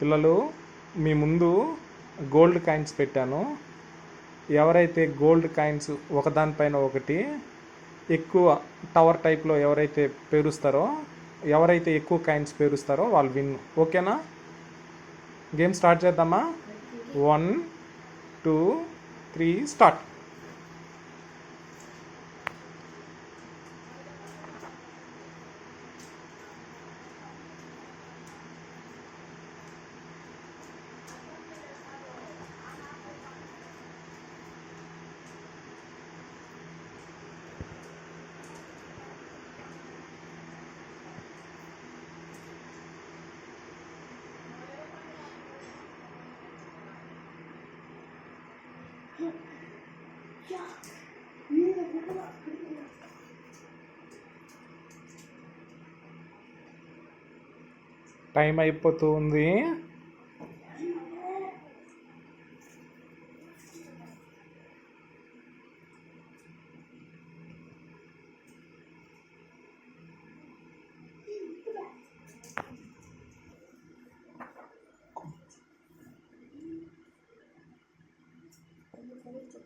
పిల్లలు మీ ముందు gold coins పెట్టాను. ఎవరైతే గోల్డ్ కాయిన్స్ ఒకదానిపైన ఒకటి ఎక్కువ టవర్ టైప్లో ఎవరైతే పేరుస్తారో ఎవరైతే ఎక్కువ కాయిన్స్ పేరుస్తారో వాళ్ళు విన్. ఓకేనా? గేమ్ స్టార్ట్ చేద్దామా? One two three start. Time అయిపోతుంది.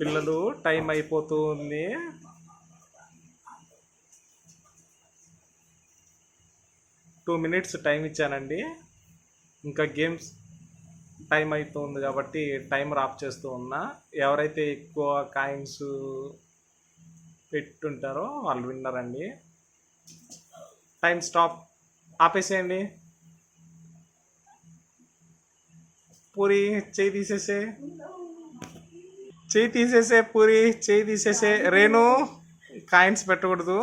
పిల్లలు టైం అయిపోతూ ఉంది టూ మినిట్స్ టైం ఇచ్చానండి. ఇంకా గేమ్స్ టైం అవుతుంది కాబట్టి టైమర్ ఆఫ్ చేస్తూ ఉన్నా. ఎవరైతే ఎక్కువ కాయిన్స్ పెట్టుంటారో వాళ్ళు విన్నరండి. టైం స్టాప్ ఆపేసేయండి. పూరి చేయి తీసేసే. చేయి తీసేసే పూరి చేయి తీసేసే రేణు కాయిన్స్ పెట్టకూడదు.